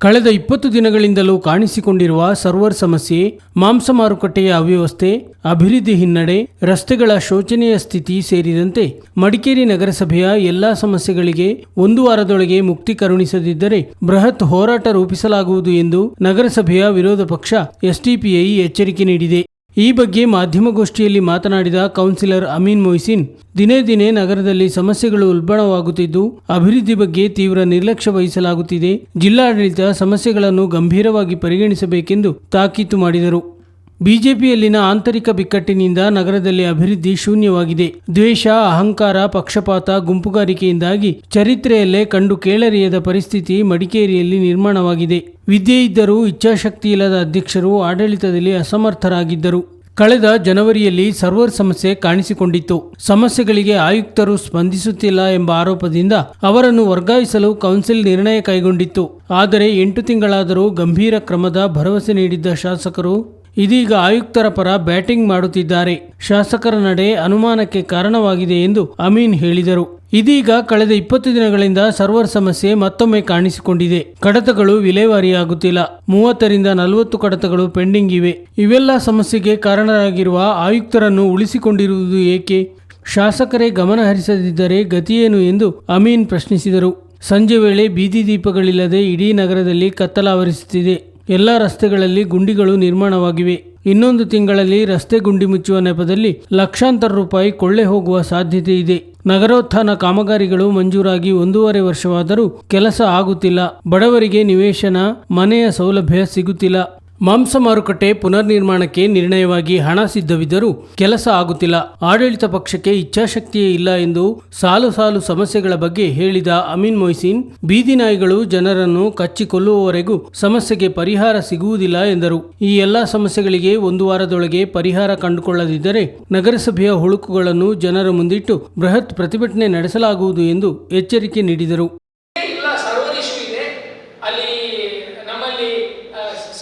ಕಳೆದ ಇಪ್ಪತ್ತು ದಿನಗಳಿಂದಲೂ ಕಾಣಿಸಿಕೊಂಡಿರುವ ಸರ್ವರ್ ಸಮಸ್ಯೆ, ಮಾಂಸ ಮಾರುಕಟ್ಟೆಯ ಅವ್ಯವಸ್ಥೆ, ಅಭಿವೃದ್ಧಿ ಹಿನ್ನಡೆ, ರಸ್ತೆಗಳ ಶೋಚನೀಯ ಸ್ಥಿತಿ ಸೇರಿದಂತೆ ಮಡಿಕೇರಿ ನಗರಸಭೆಯ ಎಲ್ಲಾ ಸಮಸ್ಯೆಗಳಿಗೆ ಒಂದು ವಾರದೊಳಗೆ ಮುಕ್ತಿ ಕರುಣಿಸದಿದ್ದರೆ ಬೃಹತ್ ಹೋರಾಟ ರೂಪಿಸಲಾಗುವುದು ಎಂದು ನಗರಸಭೆಯ ವಿರೋಧ ಪಕ್ಷ ಎಸ್ಡಿಪಿಐ ಎಚ್ಚರಿಕೆ ನೀಡಿದೆ. ಈ ಬಗ್ಗೆ ಮಾಧ್ಯಮಗೋಷ್ಠಿಯಲ್ಲಿ ಮಾತನಾಡಿದ ಕೌನ್ಸಿಲರ್ ಅಮೀನ್ ಮೊಯ್ಸಿನ್, ದಿನೇ ದಿನೇ ನಗರದಲ್ಲಿ ಸಮಸ್ಯೆಗಳು ಉಲ್ಬಣವಾಗುತ್ತಿದ್ದು, ಅಭಿವೃದ್ಧಿ ಬಗ್ಗೆ ತೀವ್ರ ನಿರ್ಲಕ್ಷ್ಯ ವಹಿಸಲಾಗುತ್ತಿದೆ. ಜಿಲ್ಲಾಡಳಿತ ಸಮಸ್ಯೆಗಳನ್ನು ಗಂಭೀರವಾಗಿ ಪರಿಗಣಿಸಬೇಕೆಂದು ತಾಕೀತು ಮಾಡಿದರು. ಬಿಜೆಪಿಯಲ್ಲಿನ ಆಂತರಿಕ ಬಿಕ್ಕಟ್ಟಿನಿಂದ ನಗರದಲ್ಲಿ ಅಭಿವೃದ್ಧಿ ಶೂನ್ಯವಾಗಿದೆ. ದ್ವೇಷ, ಅಹಂಕಾರ, ಪಕ್ಷಪಾತ, ಗುಂಪುಗಾರಿಕೆಯಿಂದಾಗಿ ಚರಿತ್ರೆಯಲ್ಲೇ ಕಂಡು ಕೇಳರಿಯದ ಪರಿಸ್ಥಿತಿ ಮಡಿಕೇರಿಯಲ್ಲಿ ನಿರ್ಮಾಣವಾಗಿದೆ. ವಿದ್ಯೆ ಇದ್ದರೂ ಇಚ್ಛಾಶಕ್ತಿ ಇಲ್ಲದ ಅಧ್ಯಕ್ಷರು ಆಡಳಿತದಲ್ಲಿ ಅಸಮರ್ಥರಾಗಿದ್ದರು. ಕಳೆದ ಜನವರಿಯಲ್ಲಿ ಸರ್ವರ್ ಸಮಸ್ಯೆ ಕಾಣಿಸಿಕೊಂಡಿತ್ತು. ಸಮಸ್ಯೆಗಳಿಗೆ ಆಯುಕ್ತರು ಸ್ಪಂದಿಸುತ್ತಿಲ್ಲ ಎಂಬ ಆರೋಪದಿಂದ ಅವರನ್ನು ವರ್ಗಾಯಿಸಲು ಕೌನ್ಸಿಲ್ ನಿರ್ಣಯ ಕೈಗೊಂಡಿತ್ತು. ಆದರೆ ಎಂಟು ತಿಂಗಳಾದರೂ ಗಂಭೀರ ಕ್ರಮದ ಭರವಸೆ ನೀಡಿದ್ದ ಶಾಸಕರು ಇದೀಗ ಆಯುಕ್ತರ ಪರ ಬ್ಯಾಟಿಂಗ್ ಮಾಡುತ್ತಿದ್ದಾರೆ. ಶಾಸಕರ ನಡೆ ಅನುಮಾನಕ್ಕೆ ಕಾರಣವಾಗಿದೆ ಎಂದು ಅಮೀನ್ ಹೇಳಿದರು. ಇದೀಗ ಕಳೆದ ಇಪ್ಪತ್ತು ದಿನಗಳಿಂದ ಸರ್ವರ್ ಸಮಸ್ಯೆ ಮತ್ತೊಮ್ಮೆ ಕಾಣಿಸಿಕೊಂಡಿದೆ. ಕಡತಗಳು ವಿಲೇವಾರಿಯಾಗುತ್ತಿಲ್ಲ. ಮೂವತ್ತರಿಂದ ನಲವತ್ತು ಕಡತಗಳು ಪೆಂಡಿಂಗ್ ಇವೆ. ಇವೆಲ್ಲ ಸಮಸ್ಯೆಗೆ ಕಾರಣರಾಗಿರುವ ಆಯುಕ್ತರನ್ನು ಉಳಿಸಿಕೊಂಡಿರುವುದು ಏಕೆ? ಶಾಸಕರೇ ಗಮನ ಹರಿಸದಿದ್ದರೆ ಗತಿಯೇನು ಎಂದು ಅಮೀನ್ ಪ್ರಶ್ನಿಸಿದರು. ಸಂಜೆ ವೇಳೆ ಬೀದಿ ದೀಪಗಳಿಲ್ಲದೆ ಇಡೀ ನಗರದಲ್ಲಿ ಕತ್ತಲಾವರಿಸುತ್ತಿದೆ. ಎಲ್ಲ ರಸ್ತೆಗಳಲ್ಲಿ ಗುಂಡಿಗಳು ನಿರ್ಮಾಣವಾಗಿವೆ. ಇನ್ನೊಂದು ತಿಂಗಳಲ್ಲಿ ರಸ್ತೆ ಗುಂಡಿ ಮುಚ್ಚುವ ನೆಪದಲ್ಲಿ ಲಕ್ಷಾಂತರ ರೂಪಾಯಿ ಕೊಳ್ಳೆ ಹೋಗುವ ಸಾಧ್ಯತೆ ಇದೆ. ನಗರೋತ್ಥಾನ ಕಾಮಗಾರಿಗಳು ಮಂಜೂರಾಗಿ ಒಂದೂವರೆ ವರ್ಷವಾದರೂ ಕೆಲಸ ಆಗುತ್ತಿಲ್ಲ. ಬಡವರಿಗೆ ನಿವೇಶನ, ಮನೆಯ ಸೌಲಭ್ಯ ಸಿಗುತ್ತಿಲ್ಲ. ಮಾಂಸ ಮಾರುಕಟ್ಟೆ ಪುನರ್ ನಿರ್ಮಾಣಕ್ಕೆ ನಿರ್ಣಯವಾಗಿ ಹಣ ಸಿದ್ಧವಿದ್ದರೂ ಕೆಲಸ ಆಗುತ್ತಿಲ್ಲ. ಆಡಳಿತ ಪಕ್ಷಕ್ಕೆ ಇಚ್ಛಾಶಕ್ತಿಯೇ ಇಲ್ಲ ಎಂದು ಸಾಲು ಸಾಲು ಸಮಸ್ಯೆಗಳ ಬಗ್ಗೆ ಹೇಳಿದ ಅಮೀನ್ ಮೊಯ್ಸಿನ್, ಬೀದಿ ನಾಯಿಗಳು ಜನರನ್ನು ಕಚ್ಚಿಕೊಲ್ಲುವವರೆಗೂ ಸಮಸ್ಯೆಗೆ ಪರಿಹಾರ ಸಿಗುವುದಿಲ್ಲ ಎಂದರು. ಈ ಎಲ್ಲಾ ಸಮಸ್ಯೆಗಳಿಗೆ ಒಂದು ವಾರದೊಳಗೆ ಪರಿಹಾರ ಕಂಡುಕೊಳ್ಳದಿದ್ದರೆ ನಗರಸಭೆಯ ಹುಳುಕುಗಳನ್ನು ಜನರ ಮುಂದಿಟ್ಟು ಬೃಹತ್ ಪ್ರತಿಭಟನೆ ನಡೆಸಲಾಗುವುದು ಎಂದು ಎಚ್ಚರಿಕೆ ನೀಡಿದರು.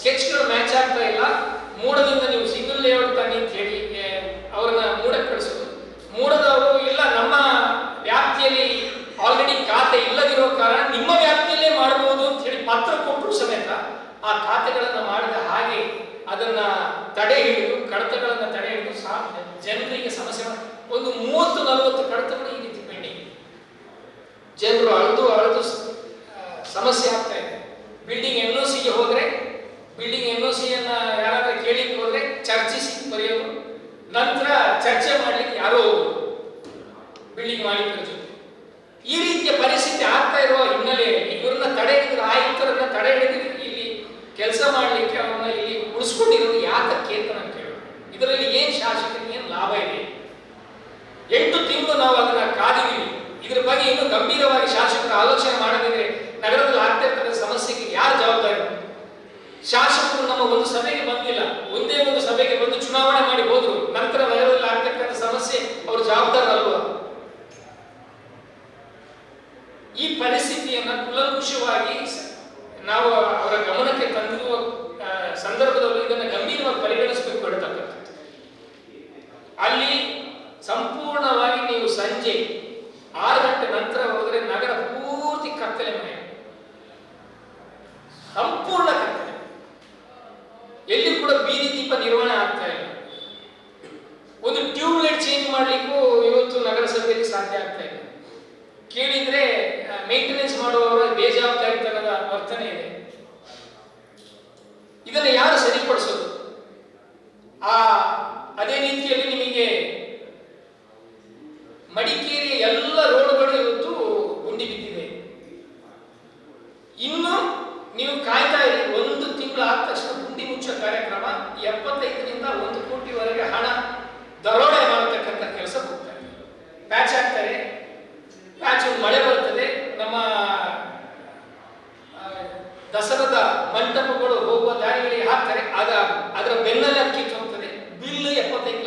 ಸ್ಕೆಚ್ಗಳು ಮ್ಯಾಚ್ ಆಗ್ತಾ ಇಲ್ಲ. ಮೂಡದಿಂದ ನೀವು ಸಿಂಗಲ್ ಲೇಔಟ್ ತನ್ನಿ ಅಂತ ಹೇಳಿ ಅವ್ರನ್ನ ಮೂಡಕ್ಕೆ ಕಳಿಸೋದು. ಮೂಡದವರು ಇಲ್ಲ, ನಮ್ಮ ವ್ಯಾಪ್ತಿಯಲ್ಲಿ ಆಲ್ರೆಡಿ ಖಾತೆ ಇಲ್ಲದಿರೋ ಕಾರಣ ನಿಮ್ಮ ವ್ಯಾಪ್ತಿಯಲ್ಲೇ ಮಾಡಬಹುದು ಅಂತ ಹೇಳಿ ಪತ್ರ ಕೊಟ್ಟರು ಸಮೇತ ಆ ಖಾತೆಗಳನ್ನು ಮಾಡಿದ ಹಾಗೆ ಅದನ್ನ ತಡೆ ಹಿಡಿದು, ಕಡತಗಳನ್ನ ತಡೆ ಹಿಡಿದು ಸಾ- ಜನರಿಗೆ ಸಮಸ್ಯೆ ಒಂದು ಮೂವತ್ತು, ನಲವತ್ತು ಕಡತಗಳು ಈ ರೀತಿ ಪೆಂಡಿಂಗ್ ಜನರು ಅಳದು ಅಳದು ಸಮಸ್ಯೆ ಆಗ್ತಾ ಇದೆ ಬಿಲ್ಡಿಂಗ್ ಎನ್ ಒ ಸಿಗೆ ಹೋದ್ರೆ ಸಿಯನ್ನ ಯಾರಾದ್ರೂ ಕೇಳಿಕ್ ಹೋದ್ರೆ ಚರ್ಚಿಸಿ ಬರೆಯೋದು ನಂತರ ಚರ್ಚೆ ಮಾಡ್ಲಿಕ್ಕೆ ಯಾರೋ ಬಿಲ್ಡಿಂಗ್ ಮಾಲೀಕರ ಜೊತೆ. ಈ ರೀತಿಯ ಪರಿಸ್ಥಿತಿ ಆಗ್ತಾ ಇರುವ ಹಿನ್ನೆಲೆಯಲ್ಲಿ ಇವ್ರನ್ನ ತಡೆ ಹಿಡಿದ್ರೆ ಆಯುಕ್ತರನ್ನ ತಡೆ ಹಿಡಿದ್ರೆ ಇಲ್ಲಿ ಕೆಲಸ ಮಾಡ್ಲಿಕ್ಕೆ ಅವನ್ನ ಇಲ್ಲಿ ಉಳಿಸ್ಕೊಂಡಿರೋದು ಯಾತಕ್ಕೆ ಅಂತ ನಾನು ಇದರಲ್ಲಿ ಏನ್ ಶಾಸಕರಿಗೆ ಏನ್ ಲಾಭ ಇದೆ? ಎಂಟು ತಿಂಗಳು ನಾವು ಅದನ್ನ ಕಾದಿದ್ದೀವಿ. ಇದ್ರ ಬಗ್ಗೆ ಇನ್ನೂ ಗಂಭೀರವಾಗಿ ಶಾಸಕರು ಆಲೋಚನೆ ಮಾಡದಿದ್ರೆ ನಗರದಲ್ಲಿ ಆಗ್ತಾ ಇರ್ತಕ್ಕಂಥ ಸಮಸ್ಯೆಗೆ ಯಾರು ಜವಾಬ್ದಾರಿ? ಶಾಸಕರು ನಮ್ಮ ಒಂದು ಸಭೆಗೆ ಬಂದಿಲ್ಲ. ಒಂದೇ ಒಂದು ಸಭೆಗೆ ಬಂದು ಚುನಾವಣೆ ಮಾಡಿ ಹೋದ್ರು. ನಂತರ ನಗರದಲ್ಲಿ ಆಗ್ತಕ್ಕಂಥ ಸಮಸ್ಯೆ ಅವರು ಜವಾಬ್ದಾರಲ್ವಾ ಈ ಪರಿಸ್ಥಿತಿಯನ್ನ ಕುಲಂಕುಷವಾಗಿ ನಾವು ಅವರ ಗಮನಕ್ಕೆ ತಂದಿರುವ ಸಂದರ್ಭದಲ್ಲಿ ಇದನ್ನು ಗಂಭೀರವಾಗಿ ಪರಿಗಣಿಸಬೇಕು ಅಲ್ಲಿ ಸಂಪೂರ್ಣವಾಗಿ ನೀವು ಸಂಜೆ ಆರು ಗಂಟೆ ನಂತರ ಹೋದರೆ ನಗರ ಪೂರ್ತಿ ಕತ್ತಲೆ ಮನೆ ಸಂಪೂರ್ಣ ಕತ್ತಲೆ ಎಲ್ಲಿ ಕೂಡ ಬೀದಿ ದೀಪ ನಿರ್ವಹಣೆ ಆಗ್ತಾ ಇಲ್ಲ ಒಂದು ಟ್ಯೂಬ್ ಲೈಟ್ ಚೇಂಜ್ ಮಾಡ್ಲಿಕ್ಕೂ ನಗರಸಭೆಯಲ್ಲಿ ಸಾಧ್ಯ ಆಗ್ತಾ ಇಲ್ಲ ಕೇಳಿದ್ರೆ ಮೇಂಟೆನೆನ್ಸ್ ಮಾಡುವವರ ಬೇಜವಾಬ್ದಾರಿತನದ ವರ್ತನೆ ಇದೆ. ಇದನ್ನು ಯಾರು ಸರಿಪಡಿಸೋದು? ಆ, ಅದೇ ರೀತಿಯಲ್ಲಿ ನಿಮಗೆ ಮಡಿಕೇರಿಯ ಎಲ್ಲ ರೋಡ್ಗಳು ಇವತ್ತು ಗುಂಡಿ ಬಿದ್ದಿದೆ. ಇನ್ನು ನೀವು ಕಾಯ್ತಾ ಇರಿ, ಒಂದು ತಿಂಗಳು ಆದ ತಕ್ಷಣ ಗುಂಡಿ ಮುಚ್ಚೋ ಕಾರ್ಯಕ್ರಮ ಎಪ್ಪತ್ತೈದರಿಂದ ಒಂದು ಕೋಟಿವರೆಗೆ ಹಣ ದರೋಡೆ ಮಾಡತಕ್ಕಂಥ ಕೆಲಸ ಹೋಗ್ತಾರೆ ಪ್ಯಾಚ್ ಹಾಕ್ತಾರೆ ಪ್ಯಾಚ್ ಒಂದು ಮಳೆ ಬರ್ತದೆ ನಮ್ಮ ಆ, ದಸರಾದ ಮಂಟಪಗಳು ಹೋಗುವ ದಾರಿಗಳಿಗೆ ಹಾಕ್ತಾರೆ. ಆಗ ಅದರ ಬೆನ್ನಲ್ಲಿ ಅಕ್ಕಿ ಹೋಗ್ತದೆ ಬಿಲ್ ಎಪ್ಪತ್ತೈದು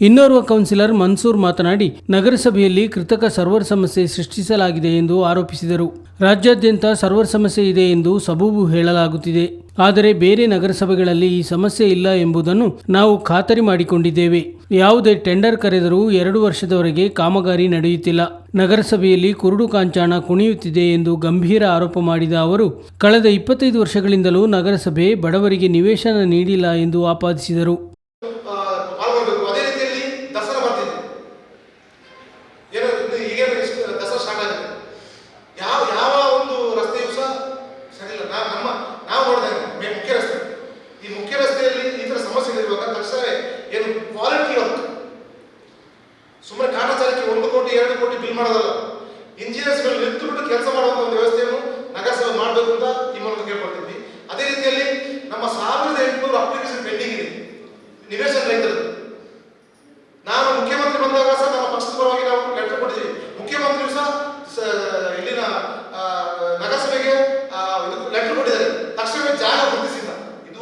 ಇನ್ನೋರ್ವ ಕೌನ್ಸಿಲರ್ ಮನ್ಸೂರ್ ಮಾತನಾಡಿ, ನಗರಸಭೆಯಲ್ಲಿ ಕೃತಕ ಸರ್ವರ್ ಸಮಸ್ಯೆ ಸೃಷ್ಟಿಸಲಾಗಿದೆ ಎಂದು ಆರೋಪಿಸಿದರು. ರಾಜ್ಯಾದ್ಯಂತ ಸರ್ವರ್ ಸಮಸ್ಯೆ ಇದೆ ಎಂದು ಸಬೂಬು ಹೇಳಲಾಗುತ್ತಿದೆ. ಆದರೆ ಬೇರೆ ನಗರಸಭೆಗಳಲ್ಲಿ ಈ ಸಮಸ್ಯೆ ಇಲ್ಲ ಎಂಬುದನ್ನು ನಾವು ಖಾತರಿ ಮಾಡಿಕೊಂಡಿದ್ದೇವೆ. ಯಾವುದೇ ಟೆಂಡರ್ ಕರೆದರೂ ಎರಡು ವರ್ಷದವರೆಗೆ ಕಾಮಗಾರಿ ನಡೆಯುತ್ತಿಲ್ಲ. ನಗರಸಭೆಯಲ್ಲಿ ಕುರುಡು ಕಾಂಚಾಣ ಕುಣಿಯುತ್ತಿದೆ ಎಂದು ಗಂಭೀರ ಆರೋಪ ಮಾಡಿದ ಅವರು, ಕಳೆದ ಇಪ್ಪತ್ತೈದು ವರ್ಷಗಳಿಂದಲೂ ನಗರಸಭೆ ಬಡವರಿಗೆ ನಿವೇಶನ ನೀಡಿಲ್ಲ ಎಂದು ಆಪಾದಿಸಿದರು.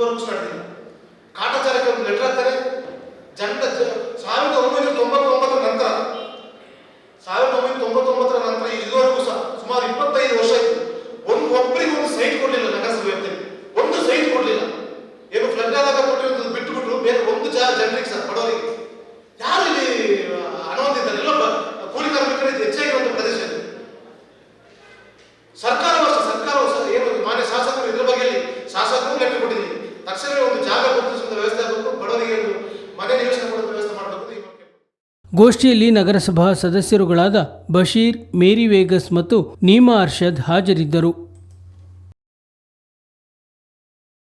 ದೂರ ಕಾಟಾಚಾರಕ್ಕೆ ಲೆಟರ್ ಹಾಕ್ತಾರೆ ಜಂಟ ಸಾವಿರದ ಒಂಬೈನೂರ ಗೋಷ್ಠಿಯಲ್ಲಿ ನಗರಸಭಾ ಸದಸ್ಯರುಗಳಾದ ಬಶೀರ್ ಮೇರಿ ವೇಗಸ್ ಮತ್ತು ನೀಮಾ ಅರ್ಷದ್ ಹಾಜರಿದ್ದರು.